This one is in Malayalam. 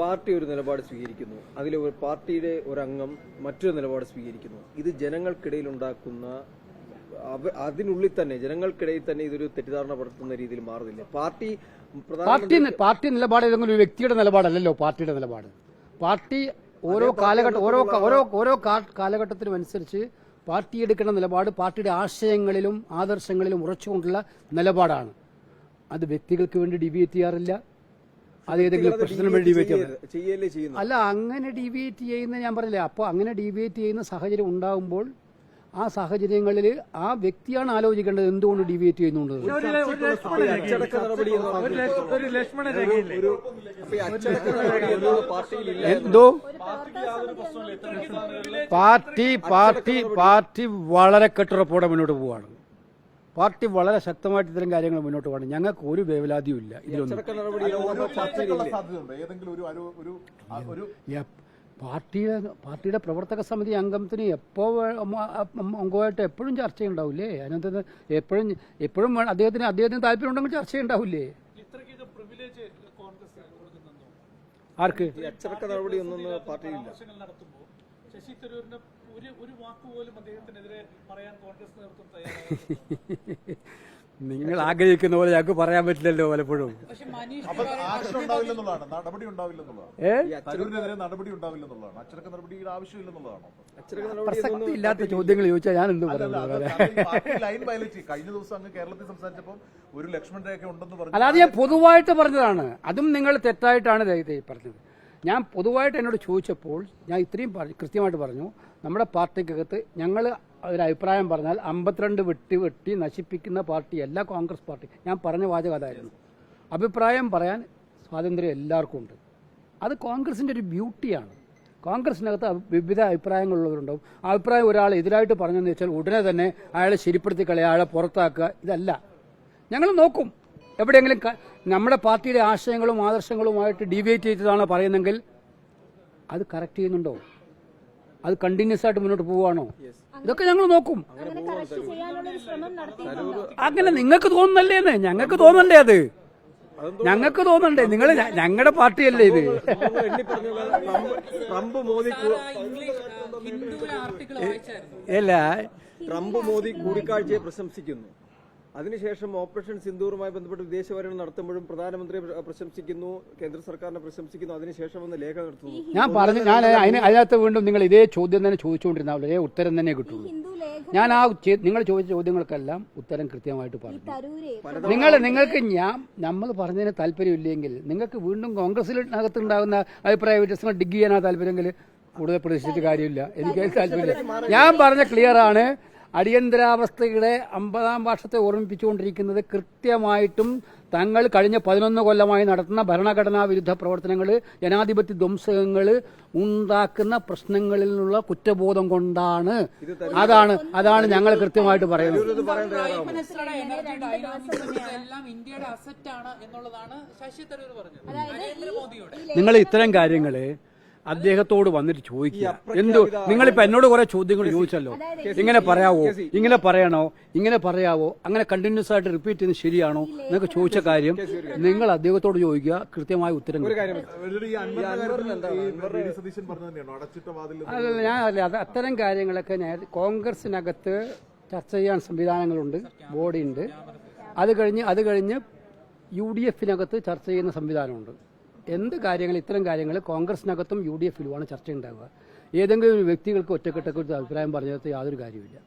പാർട്ടി ഒരു നിലപാട് സ്വീകരിക്കുന്നു. അതിൽ ഒരു പാർട്ടിയുടെ ഒരംഗം മറ്റൊരു നിലപാട് സ്വീകരിക്കുന്നു. ഇത് ജനങ്ങൾക്കിടയിൽ ഉണ്ടാക്കുന്ന അതിനുള്ളിൽ തന്നെ ജനങ്ങൾക്കിടയിൽ തന്നെ ഇതൊരു തെറ്റിദ്ധാരണ പടർത്തുന്ന രീതിയിൽ മാറുന്നില്ല. പാർട്ടി പാർട്ടി പാർട്ടി നിലപാട് ഏതെങ്കിലും ഒരു വ്യക്തിയുടെ നിലപാടല്ലല്ലോ പാർട്ടിയുടെ നിലപാട്. പാർട്ടി ഓരോ കാലഘട്ടം ഓരോ ഓരോ ഓരോ കാലഘട്ടത്തിനും അനുസരിച്ച് പാർട്ടി എടുക്കുന്ന നിലപാട് പാർട്ടിയുടെ ആശയങ്ങളിലും ആദർശങ്ങളിലും ഉറച്ചുകൊണ്ടുള്ള നിലപാടാണ്. അത് വ്യക്തികൾക്ക് വേണ്ടി ഡിവിയേറ്റ് ചെയ്യാറില്ല. അത് ഏതെങ്കിലും പ്രശ്നത്തിന് വേണ്ടി ഡിബേറ്റ് ചെയ്യാറില്ല ചെയ്യല്ലേ ചെയ്യുന്നു അല്ല അങ്ങനെ ഡിബേറ്റ് ചെയ്യുന്ന ഞാൻ പറഞ്ഞില്ലേ അപ്പോൾ അങ്ങനെ ഡിബേറ്റ് ചെയ്യുന്ന സാഹചര്യം ഉണ്ടാകുമ്പോൾ ആ സാഹചര്യങ്ങളിൽ ആ വ്യക്തിയാണ് ആലോചിക്കേണ്ടത് എന്തുകൊണ്ട് ഡിബേറ്റ് ചെയ്യുന്നുണ്ട്. എന്തോ? പാർട്ടി പാർട്ടി പാർട്ടി വളരെ കെട്ടുറപ്പോടെ മുന്നോട്ട് പോവാണ്. പാർട്ടി വളരെ ശക്തമായിട്ട് ഇത്തരം കാര്യങ്ങൾ മുന്നോട്ട് പോകണം. ഞങ്ങൾക്ക് ഒരു വേവലാതിയും ഇല്ല. ഇതിലൊന്നും. പാർട്ടിയുടെ പാർട്ടിയുടെ പ്രവർത്തക സമിതി അംഗത്തിന് എപ്പോ അംഗമായിട്ട് എപ്പോഴും ചർച്ചയുണ്ടാവില്ലേ? അതിനകത്ത് എപ്പോഴും എപ്പോഴും അദ്ദേഹത്തിന് അദ്ദേഹത്തിന് താല്പര്യം ഉണ്ടെങ്കിൽ ചർച്ചയുണ്ടാവില്ലേ ആർക്ക്? ഈ അച്ചടക്ക നടപടി ഒന്നും നടത്തുമ്പോൾ ശശി തരൂരിന് ഒരു ഒരു വാക്ക് പോലും അദ്ദേഹത്തിനെതിരെ പറയാൻ കോൺഗ്രസ് നേതൃത്വം നിങ്ങൾ ആഗ്രഹിക്കുന്ന പോലെ ഞങ്ങൾക്ക് പറയാൻ പറ്റില്ലല്ലോ പലപ്പോഴും. പ്രസക്തി ഇല്ലാത്ത ചോദ്യങ്ങൾ ചോദിച്ചാൽ ഞാൻ എന്ത് പറയുന്നത് പറഞ്ഞു അല്ലാതെ ഞാൻ പൊതുവായിട്ട് പറഞ്ഞതാണ്. അതും നിങ്ങൾ തെറ്റായിട്ടാണ് പറഞ്ഞത്. ഞാൻ പൊതുവായിട്ട് എന്നോട് ചോദിച്ചപ്പോൾ ഞാൻ ഇത്രയും കൃത്യമായിട്ട് പറഞ്ഞു നമ്മുടെ പാർട്ടിക്കകത്ത് ഞങ്ങൾ ഒരു അഭിപ്രായം പറഞ്ഞാൽ അമ്പത്തിരണ്ട് വെട്ടി വെട്ടി നശിപ്പിക്കുന്ന പാർട്ടിയല്ല കോൺഗ്രസ് പാർട്ടി. ഞാൻ പറഞ്ഞ വാചകം അതായിരുന്നു അഭിപ്രായം പറയാൻ സ്വാതന്ത്ര്യം എല്ലാവർക്കും ഉണ്ട്. അത് കോൺഗ്രസിന്റെ ഒരു ബ്യൂട്ടിയാണ്. കോൺഗ്രസിനകത്ത് വിവിധ അഭിപ്രായങ്ങളുള്ളവരുണ്ടാവും. അഭിപ്രായം ഒരാൾ എതിരായിട്ട് പറഞ്ഞെന്ന് വെച്ചാൽ ഉടനെ തന്നെ അയാളെ ശരിപ്പെടുത്തി കളയുക അയാളെ പുറത്താക്കുക ഇതല്ല. ഞങ്ങൾ നോക്കും. എവിടെയെങ്കിലും നമ്മുടെ പാർട്ടിയുടെ ആശയങ്ങളും ആദർശങ്ങളുമായിട്ട് ഡീവിയേറ്റ് ചെയ്തതാണോ പറയുന്നെങ്കിൽ അത് കറക്റ്റ് ചെയ്യുന്നുണ്ടോ? അത് കണ്ടിന്യൂസ് ആയിട്ട് മുന്നോട്ട് പോവുകയാണോ? ഇതൊക്കെ ഞങ്ങൾ നോക്കും. അങ്ങനെ നിങ്ങൾക്ക് തോന്നുന്നല്ലേ എന്ന് ശ്രമം നടത്തിയിട്ടുണ്ടോ. അങ്ങനെ നിങ്ങൾക്ക് തോന്നുന്നല്ലേന്ന് ഞങ്ങൾക്ക് തോന്നണ്ടേ അത്? ഞങ്ങൾക്ക് തോന്നണ്ടേ നിങ്ങൾ ഞങ്ങളുടെ പാർട്ടിയല്ലേ ഇത്? ട്രംപ് മോദി കൂ- അല്ല ട്രംപ് മോദി കൂടിക്കാഴ്ചയെ പ്രശംസിക്കുന്നു. അതിനുശേഷം ഓപ്പറേഷൻ സിന്ദൂറുമായി ബന്ധപ്പെട്ട് വിദേശപര്യടനം നടത്തുമ്പോഴും പ്രധാനമന്ത്രിയെ പ്രശംസിക്കുന്നു കേന്ദ്ര സർക്കാരിനെ പ്രശംസിക്കുന്നു അതിനുശേഷം ഒന്ന് ലേഖ നടത്തുന്നു. ഞാൻ പറഞ്ഞു ഞാൻ അതിന് അതിനകത്ത് വീണ്ടും നിങ്ങൾ ഇതേ ചോദ്യം തന്നെ ചോദിച്ചുകൊണ്ടിരുന്ന ഒരേ ഉത്തരം തന്നെ കിട്ടുള്ളൂ. ഞാൻ ആ നിങ്ങൾ ചോദിച്ച ചോദ്യങ്ങൾക്കെല്ലാം ഉത്തരം കൃത്യമായിട്ട് പറഞ്ഞു. നിങ്ങൾ നിങ്ങൾക്ക് ഞാൻ നമ്മൾ പറഞ്ഞതിന് താല്പര്യമില്ലെങ്കിൽ നിങ്ങൾക്ക് വീണ്ടും കോൺഗ്രസിനകത്ത് ഉണ്ടാകുന്ന അഭിപ്രായ വ്യത്യാസങ്ങൾ ഡിഗ് ചെയ്യാനാ താല്പര്യമെങ്കിൽ കൂടുതൽ പ്രതീക്ഷിച്ചിട്ട് കാര്യമില്ല. എനിക്ക് താല്പര്യമില്ല. ഞാൻ പറഞ്ഞ ക്ലിയർ ആണ്. അടിയന്തരാവസ്ഥയുടെ അമ്പതാം വർഷത്തെ ഓർമ്മിപ്പിച്ചുകൊണ്ടിരിക്കുന്നത് കൃത്യമായിട്ടും തങ്ങൾ കഴിഞ്ഞ പതിനൊന്ന് കൊല്ലമായി നടത്തുന്ന ഭരണഘടനാ വിരുദ്ധ പ്രവർത്തനങ്ങൾ ജനാധിപത്യ ധ്വംസകങ്ങൾ ഉണ്ടാക്കുന്ന പ്രശ്നങ്ങളിൽ നിന്നുള്ള കുറ്റബോധം കൊണ്ടാണ്. അതാണ് അതാണ് ഞങ്ങൾ കൃത്യമായിട്ട് പറയുന്നത്. മനസ്സിലുള്ള എനർജി ഡൈനാമിക്സ് എല്ലാം ഇന്ത്യയുടെ അസറ്റ് ആണ് ശശി തരൂർ പറഞ്ഞത്. നിങ്ങൾ ഇത്തരം കാര്യങ്ങൾ അദ്ദേഹത്തോട് വന്നിട്ട് ചോദിക്കുക. എന്തോ നിങ്ങളിപ്പോ എന്നോട് കുറെ ചോദ്യങ്ങൾ ചോദിച്ചല്ലോ. ഇങ്ങനെ പറയാവോ? ഇങ്ങനെ പറയണോ? ഇങ്ങനെ പറയാവോ? അങ്ങനെ കണ്ടിന്യൂസ് ആയിട്ട് റിപ്പീറ്റ് ചെയ്യുന്നത് ശരിയാണോ? എന്നൊക്കെ ചോദിച്ച കാര്യം നിങ്ങൾ അദ്ദേഹത്തോട് ചോദിക്കുക കൃത്യമായ ഉത്തരം അല്ല ഞാൻ അല്ല അത് അത്തരം കാര്യങ്ങളൊക്കെ ഞാൻ കോൺഗ്രസിനകത്ത് ചർച്ച ചെയ്യാൻ സംവിധാനങ്ങളുണ്ട് ഉണ്ട് അത് കഴിഞ്ഞ് അത് കഴിഞ്ഞ് യു ഡി എഫിനകത്ത് ചർച്ച ചെയ്യുന്ന സംവിധാനമുണ്ട്. എന്ത് കാര്യങ്ങൾ ഇത്തരം കാര്യങ്ങൾ കോൺഗ്രസിനകത്തും യു ഡി എഫിലുമാണ് ചർച്ച ഉണ്ടാവുക ഏതെങ്കിലും ഒരു വ്യക്തികൾക്ക് ഒറ്റക്കെട്ടൊക്കെ ഒരു അഭിപ്രായം പറഞ്ഞത് യാതൊരു കാര്യമില്ല